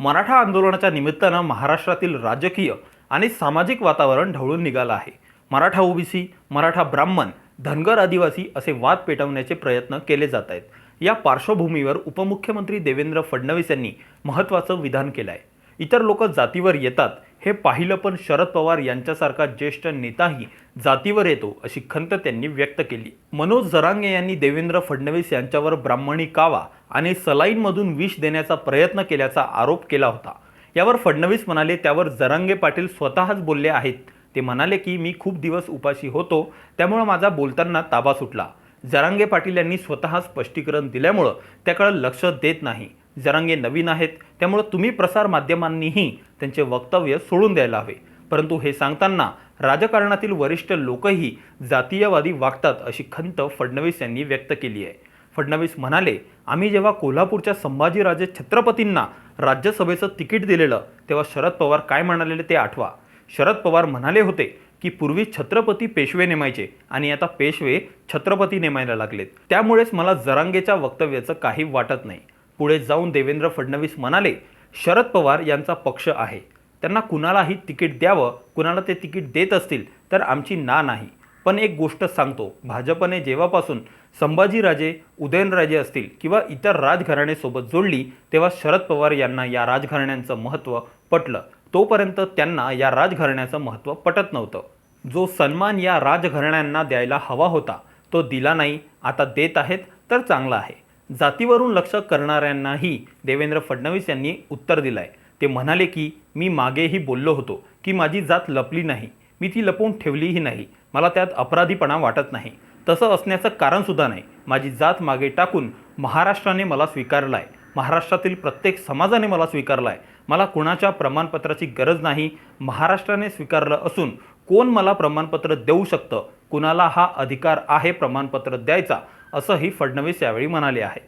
मराठा आंदोलनाच्या निमित्तानं महाराष्ट्रातील राजकीय आणि सामाजिक वातावरण ढवळून निघालं आहे. मराठा ओबीसी मराठा ब्राह्मण धनगर आदिवासी असे वाद पेटवण्याचे प्रयत्न केले जात आहेत. या पार्श्वभूमीवर उपमुख्यमंत्री देवेंद्र फडणवीस यांनी महत्त्वाचं विधान केलं आहे इतर लोक जातीवर येतात हे पाहिलं पण शरद पवार यांच्यासारखा ज्येष्ठ नेताही जातीवर येतो अशी खंत त्यांनी व्यक्त केली. मनोज जरांगे यांनी देवेंद्र फडणवीस यांच्यावर ब्राह्मणी कावा आणि सलाईनमधून विष देण्याचा प्रयत्न केल्याचा आरोप केला होता. यावर फडणवीस म्हणाले त्यावर जरांगे पाटील स्वतःच बोलले आहेत. ते म्हणाले की मी खूप दिवस उपाशी होतो त्यामुळं माझा बोलताना ताबा सुटला. जरांगे पाटील यांनी स्वतः स्पष्टीकरण दिल्यामुळं त्याकडे लक्ष देत नाही. जरांगे नवीन आहेत त्यामुळं तुम्ही प्रसार माध्यमांनीही त्यांचे वक्तव्य सोडून द्यायला हवे. परंतु हे सांगताना राजकारणातील वरिष्ठ लोकही जातीयवादी वागतात अशी खंत फडणवीस यांनी व्यक्त केली आहे. फडणवीस म्हणाले आम्ही जेव्हा कोल्हापूरच्या संभाजीराजे छत्रपतींना राज्यसभेचं तिकीट दिलेलं तेव्हा शरद पवार काय म्हणालेले ते आठवा. शरद पवार म्हणाले होते की पूर्वी छत्रपती पेशवे नेमायचे आणि आता पेशवे छत्रपती नेमायला लागलेत. त्यामुळेच मला जरांगेच्या वक्तव्याचं काही वाटत नाही. पुढे जाऊन देवेंद्र फडणवीस म्हणाले शरद पवार यांचा पक्ष आहे. त्यांना कुणालाही तिकीट द्यावं कुणाला ते तिकीट देत असतील तर आमची ना नाही. पण एक गोष्ट सांगतो भाजपने जेव्हापासून संभाजीराजे उदयनराजे असतील किंवा इतर राजघराणेसोबत जोडली तेव्हा शरद पवार यांना या राजघराण्यांचं महत्त्व पटलं. तोपर्यंत त्यांना या राजघराण्याचं महत्त्व पटत नव्हतं. जो सन्मान या राजघराण्यांना द्यायला हवा होता तो दिला नाही आता देत आहेत तर चांगला आहे. जातीवरून लक्ष करणाऱ्यांनाही देवेंद्र फडणवीस यांनी उत्तर दिलं आहे ते म्हणाले की मी मागेही बोललो होतो की माझी जात लपली नाही. मी ती लपवून ठेवलीही नाही. मला त्यात अपराधीपणा वाटत नाही. तसं असण्याचं कारणसुद्धा नाही. माझी जात मागे टाकून महाराष्ट्राने मला स्वीकारला आहे महाराष्ट्रातील प्रत्येक समाजाने मला स्वीकारला आहे मला कुणाच्या प्रमाणपत्राची गरज नाही. महाराष्ट्राने स्वीकारलं असून कोण मला प्रमाणपत्र देऊ शकतं? कुणाला हा अधिकार आहे प्रमाणपत्र द्यायचा? असंही फडणवीस यावेळी म्हणाले आहे.